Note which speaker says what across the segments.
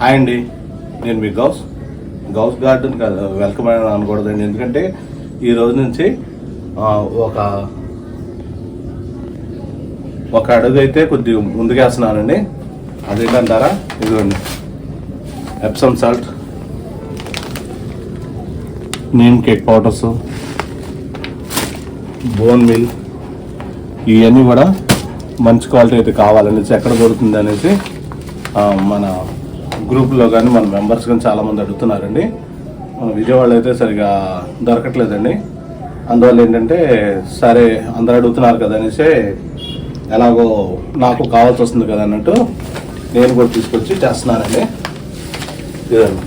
Speaker 1: Hi అండి. నేను మీ గౌస్. గౌస్ గార్డెన్ వెల్కమ్ అని అనకూడదండి. ఎందుకంటే ఈ రోజు నుంచి ఒక ఒక అడుగు అయితే కొద్దిగా ముందుకేస్తున్నానండి అదేంటంటారా ఇదిగోండి. Epsom salt neem cake powders bone meal ఇవన్నీ కూడా మంచి క్వాలిటీ అయితే కావాలనేసి ఎక్కడ దొరుకుతుంది అనేసి మన గ్రూప్లో కానీ మన మెంబర్స్ కానీ చాలామంది అడుగుతున్నారండి. మన విజయవాడలో అయితే సరిగా దొరకట్లేదండి. అందువల్ల ఏంటంటే సరే అందరు అడుగుతున్నారు కదా అనేసి ఎలాగో నాకు కావాల్సి వస్తుంది కదా అన్నట్టు నేను కూడా తీసుకొచ్చి చేస్తున్నానండి.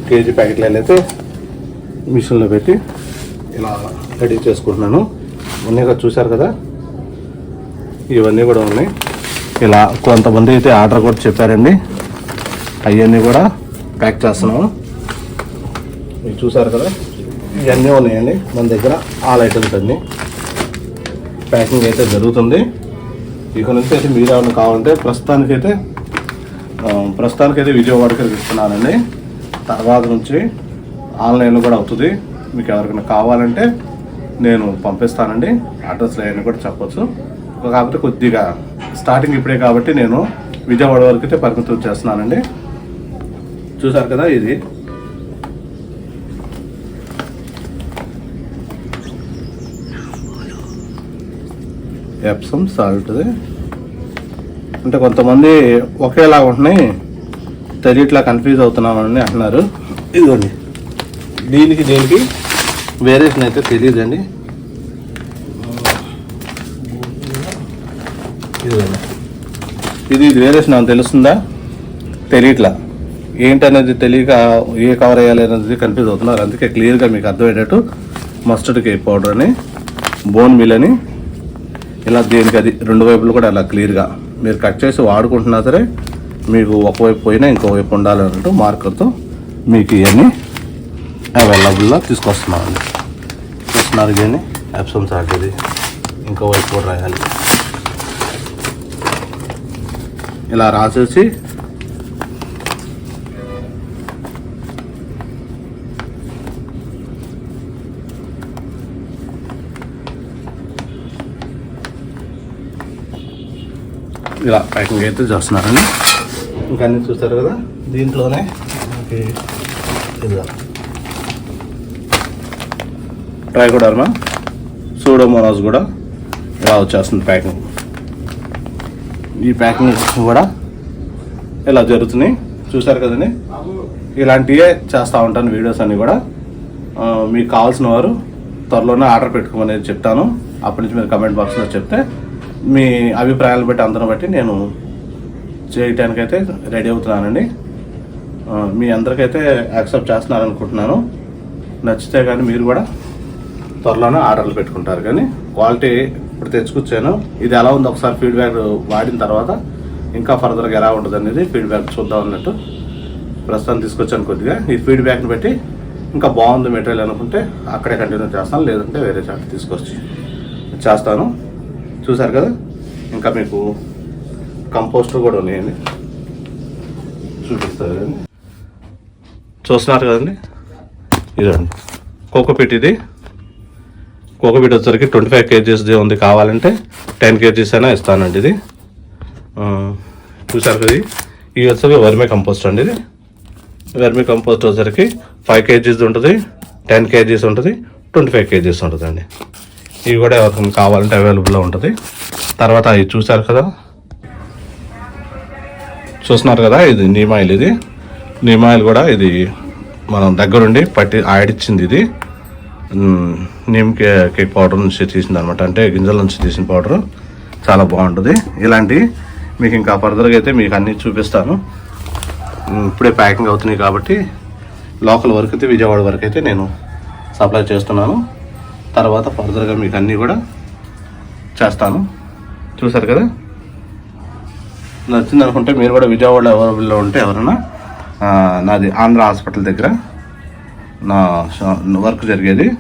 Speaker 1: కేజీ ప్యాకెట్లు అయితే మిషన్లో పెట్టి ఇలా రెడీ చేసుకుంటున్నాను. ఉన్నీగా చూశారు కదా? ఇవన్నీ కూడా ఉన్నాయి. ఇలా కొంతమంది అయితే ఆర్డర్ కూడా చెప్పారండి. అవన్నీ కూడా ప్యాక్ చేస్తున్నాము. మీరు చూసారు కదా? ఇవన్నీ ఉన్నాయండి. మన దగ్గర ఆల్ ఐటమ్స్ అన్నీ ప్యాకింగ్ అయితే జరుగుతుంది. ఇక నుంచి అయితే మీరు ఏమైనా కావాలంటే ప్రస్తుతానికైతే ప్రస్తుతానికైతే విజయవాడకి ఇస్తున్నానండి తర్వాత నుంచి ఆన్లైన్లో కూడా అవుతుంది. మీకు ఎవరికైనా కావాలంటే నేను పంపిస్తానండి. అడ్రస్లు అవన్నీ కూడా చెప్పొచ్చు. కాకపోతే కొద్దిగా స్టార్టింగ్ ఇప్పుడే కాబట్టి నేను విజయవాడ వరకు అయితే పరిమితం చేస్తున్నానండి. చూసారు కదా ఇది? ఎప్సమ్ సాల్ట్ది అంటే కొంతమంది ఒకేలా ఉంటున్నాయి. తెలియట్లా కన్ఫ్యూజ్ అవుతున్నామని అంటున్నారు. ఇదిగోండి. దీనికి దీనికి వేరియేషన్ అయితే తెలియదండి ఇది ఇది వేరియేషన్ ఏమైనా తెలుస్తుందా? తెలియట్లా ఏంటనేది తెలియక ఏ కవర్ వేయాలి అనేది కన్ఫ్యూజ్ అవుతున్నారు. అందుకే క్లియర్గా మీకు అర్థమయ్యేటట్టు మస్టర్డ్ కేక్ పౌడర్ అని బోన్ మిల్ అని ఇలా దేనికి అది రెండు వైపులు కూడా అలా క్లియర్గా మీరు కట్ చేసి వాడుకుంటున్నా సరే మీకు ఒకవైపు పోయినా ఇంకోవైపు ఉండాలి అన్నట్టు మార్కర్తో మీకు ఇవన్నీ అవైలబుల్గా తీసుకొస్తున్నామండి. చూస్తున్నారు కానీ ఎప్సమ్ సాల్ట్ ఇది. ఇంకోవైపు కూడా రాయాలి. ఇలా రాసేసి ఇలా ప్యాకింగ్ అయితే చేస్తున్నారండి. ఇంకా అన్ని చూస్తారు కదా? దీంట్లోనే మనకి ఇదిగా ట్రైకోడర్మా సూడోమోనాస్ కూడా ఇలా వచ్చేస్తుంది ప్యాకింగ్ ఈ ప్యాకింగ్ కూడా ఇలా జరుగుతున్నాయి చూసారు కదండి? ఇలాంటివే చేస్తూ ఉంటాను వీడియోస్ అన్నీ కూడా. మీకు కావాల్సిన వారు త్వరలోనే ఆర్డర్ పెట్టుకోమనేది చెప్తాను. అప్పటి నుంచి మీరు కమెంట్ బాక్స్లో చెప్తే మీ అభిప్రాయాలు బట్టి అందరం బట్టి నేను చేయటానికైతే రెడీ అవుతున్నానండి. మీ అందరికైతే యాక్సెప్ట్ చేస్తున్నారు అనుకుంటున్నాను నచ్చితే కానీ మీరు కూడా త్వరలోనే ఆర్డర్లు పెట్టుకుంటారు కానీ క్వాలిటీ ఇప్పుడు తెచ్చుకొచ్చాను. ఇది ఎలా ఉంది ఒకసారి ఫీడ్బ్యాక్ వాడిన తర్వాత ఇంకా ఫర్దర్గా ఎలా ఉంటుంది అనేది ఫీడ్బ్యాక్ చూద్దాం అన్నట్టు ప్రస్తుతం తీసుకొచ్చాను కొద్దిగా. ఈ ఫీడ్బ్యాక్ని బట్టి ఇంకా బాగుంది మెటీరియల్ అనుకుంటే అక్కడే కంటిన్యూ చేస్తాను లేదంటే వేరే చాట్ తీసుకొచ్చి చేస్తాను. చూసారు కదా? ఇంకా మీకు కంపోస్టర్ కూడా ఉన్నాయండి. చూపిస్తారు చూస్తున్నారు కదండి? ఇదండి. కోకోపీట్ ఇది. కోకోపీట్ వచ్చరికి ట్వంటీ ఫైవ్ కేజీస్ది ఉంది కావాలంటే టెన్ కేజీస్ అయినా ఇస్తానండి ఇది. చూసారు కదా ఇది? ఇవి వచ్చేసి వర్మి కంపోస్ట్ అండి ఇది. వర్మి కంపోస్ట్ వచ్చరికి ఫైవ్ కేజీస్ ఉంటుంది టెన్ కేజీస్ ఉంటుంది ట్వంటీ ఫైవ్ కేజీస్ ఉంటుందండి. ఇవి కూడా ఎవరికైనా కావాలంటే అవైలబుల్లో ఉంటుంది. తర్వాత ఇది చూసారు కదా? చూస్తున్నారు కదా? ఇది నీమాయిల్ ఇది. నీమాయిల్ కూడా ఇది మనం దగ్గరుండి పట్టి ఆడిచ్చింది ఇది. నీమ్ కే కేక్ పౌడర్ నుంచి తీసింది అనమాట అంటే గింజల నుంచి తీసిన పౌడర్. చాలా బాగుంటుంది. ఇలాంటి మీకు ఇంకా ఫర్దర్గా అయితే మీకు అన్నీ చూపిస్తాను. ఇప్పుడే ప్యాకింగ్ అవుతున్నాయి కాబట్టి లోకల్ వరకు అయితే విజయవాడ వరకు అయితే నేను సప్లై చేస్తున్నాను. తర్వాత ఫర్దర్గా మీకు అన్నీ కూడా చేస్తాను. చూసారు కదా? నచ్చింది అనుకుంటే మీరు కూడా విజయవాడ అవైలబుల్లో ఉంటే ఎవరైనా నాది ఆంధ్ర హాస్పిటల్ దగ్గర నా షా- వర్క్ జరిగేది.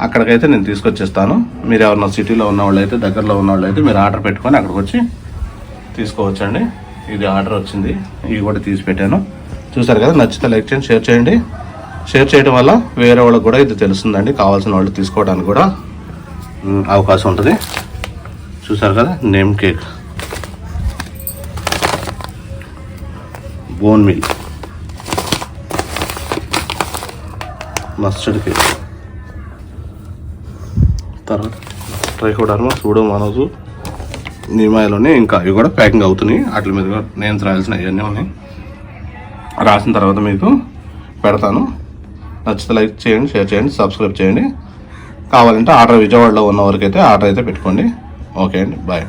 Speaker 1: అక్కడికైతే నేను తీసుకొచ్చేస్తాను. మీరు ఎవరన్నా సిటీలో ఉన్న వాళ్ళైతే అయితే దగ్గరలో ఉన్న వాళ్ళు అయితే మీరు ఆర్డర్ పెట్టుకొని అక్కడికి వచ్చి తీసుకోవచ్చండి. ఇది ఆర్డర్ వచ్చింది. ఇవి కూడా తీసి పెట్టాను. చూసారు కదా? నచ్చితే లైక్ చేయండి షేర్ చేయండి. షేర్ చేయడం వల్ల వేరే వాళ్ళకి కూడా ఇది తెలుస్తుందండి. కావాల్సిన వాళ్ళు తీసుకోవడానికి కూడా అవకాశం ఉంటుంది. చూసారు కదా neem cake. Bone meal. Mustard cake. తర్వాత ట్రై ట్రైకోడర్మా చూడు మనోజు నిమాయిలోనే ఇంకా అవి కూడా ప్యాకింగ్ అవుతున్నాయి. వాటి మీద కూడా నేను రాయాల్సిన ఇవన్నీ ఉన్నాయి. రాసిన తర్వాత మీకు పెడతాను. నచ్చితే లైక్ చేయండి షేర్ చేయండి సబ్స్క్రైబ్ చేయండి. కావాలంటే ఆర్డర్ విజయవాడలో ఉన్న వరకు అయితే ఆర్డర్ అయితే పెట్టుకోండి. ఓకే అండి బాయ్.